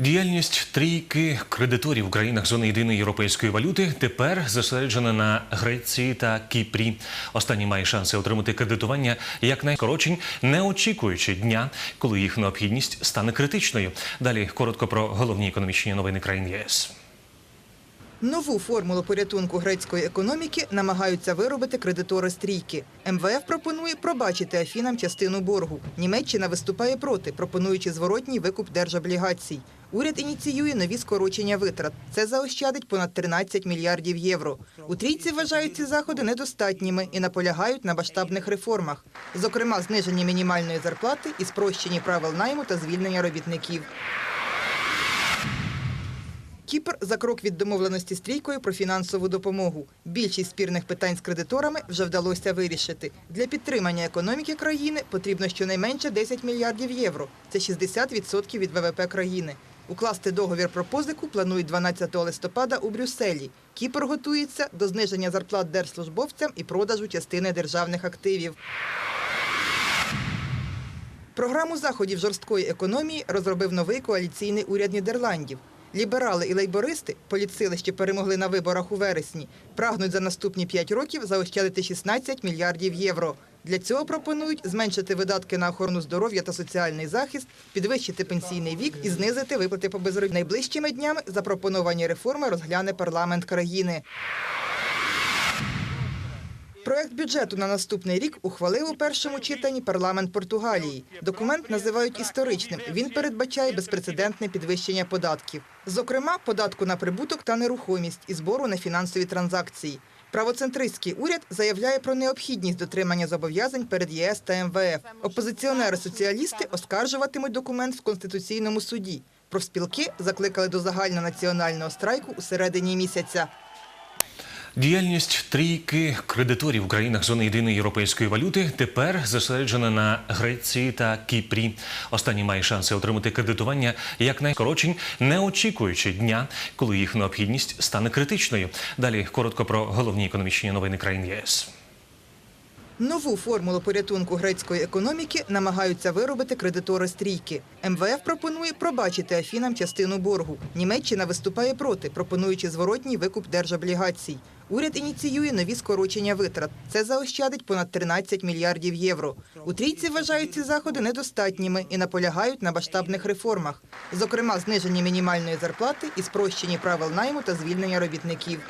Діяльність трійки кредиторів в країнах зони єдиної європейської валюти тепер зосереджена на Греції та Кіпрі. Останній має шанси отримати кредитування якнайкорочень, не очікуючи дня, коли їх необхідність стане критичною. Далі коротко про головні економічні новини країн ЄС. Нову формулу порятунку грецької економіки намагаються виробити кредитори стрійки. МВФ пропонує пробачити Афінам частину боргу. Німеччина виступає проти, пропонуючи зворотній викуп держоблігацій. Уряд ініціює нові скорочення витрат. Це заощадить понад 13 мільярдів євро. У трійці вважають ці заходи недостатніми і наполягають на масштабних реформах, зокрема зниження мінімальної зарплати і спрощені правил найму та звільнення робітників. Кіпр за крок від домовленості з трійкою про фінансову допомогу. Більшість спірних питань з кредиторами вже вдалося вирішити. Для підтримання економіки країни потрібно щонайменше 10 мільярдів євро. Це 60% від ВВП країни. Укласти договір про позику планують 12 листопада у Брюсселі. Кіпр готується до зниження зарплат держслужбовцям і продажу частини державних активів. Програму заходів жорсткої економії розробив новий коаліційний уряд Нідерландів. Ліберали і лейбористи, політсили, що перемогли на виборах у вересні, прагнуть за наступні 5 років заощадити 16 мільярдів євро. Для цього пропонують зменшити видатки на охорону здоров'я та соціальний захист, підвищити пенсійний вік і знизити виплати по безробіттю. Найближчими днями запропоновані реформи розгляне парламент країни. Проект бюджету на наступний рік ухвалив у першому читанні парламент Португалії. Документ називають історичним. Він передбачає безпрецедентне підвищення податків, зокрема, податку на прибуток та нерухомість і збору на фінансові транзакції. Правоцентристський уряд заявляє про необхідність дотримання зобов'язань перед ЄС та МВФ. Опозиціонери-соціалісти оскаржуватимуть документ в конституційному суді. Профспілки закликали до загальнонаціонального страйку у середині місяця. Діяльність трійки кредиторів в країнах зони єдиної європейської валюти тепер зосереджена на Греції та Кіпрі. Останній має шанси отримати кредитування якнайкорочень, не очікуючи дня, коли їх необхідність стане критичною. Далі коротко про головні економічні новини країн ЄС. Нову формулу порятунку грецької економіки намагаються виробити кредитори стрійки. МВФ пропонує пробачити Афінам частину боргу. Німеччина виступає проти, пропонуючи зворотній викуп держоблігацій. Уряд ініціює нові скорочення витрат. Це заощадить понад 13 мільярдів євро. У трійці вважають ці заходи недостатніми і наполягають на масштабних реформах, зокрема зниження мінімальної зарплати і спрощені правил найму та звільнення робітників.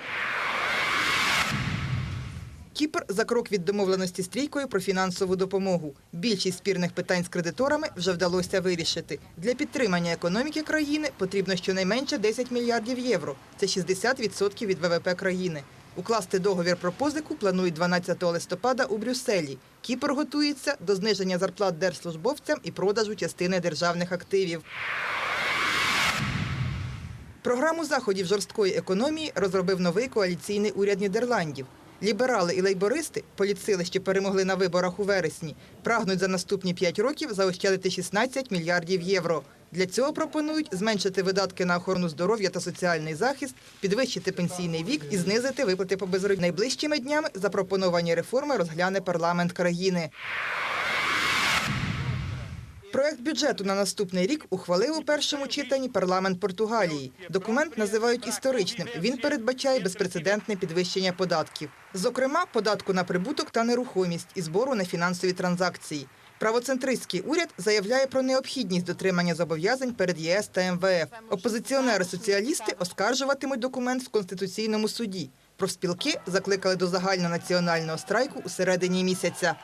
Кіпр за крок від домовленості з трійкою про фінансову допомогу. Більшість спірних питань з кредиторами вже вдалося вирішити. Для підтримання економіки країни потрібно щонайменше 10 мільярдів євро. Це 60% від ВВП країни. Укласти договір про позику планують 12 листопада у Брюсселі. Кіпр готується до зниження зарплат держслужбовцям і продажу частини державних активів. Програму заходів жорсткої економії розробив новий коаліційний уряд Нідерландів. Ліберали і лейбористи, політсили, що перемогли на виборах у вересні, прагнуть за наступні 5 років заощадити 16 мільярдів євро. Для цього пропонують зменшити видатки на охорону здоров'я та соціальний захист, підвищити пенсійний вік і знизити виплати по безробіттю. Найближчими днями запропоновані реформи розгляне парламент країни. Проект бюджету на наступний рік ухвалив у першому читанні парламент Португалії. Документ називають історичним. Він передбачає безпрецедентне підвищення податків, зокрема, податку на прибуток та нерухомість і збору на фінансові транзакції. Правоцентристський уряд заявляє про необхідність дотримання зобов'язань перед ЄС та МВФ. Опозиціонери-соціалісти оскаржуватимуть документ в конституційному суді. Профспілки закликали до загальнонаціонального страйку у середині місяця.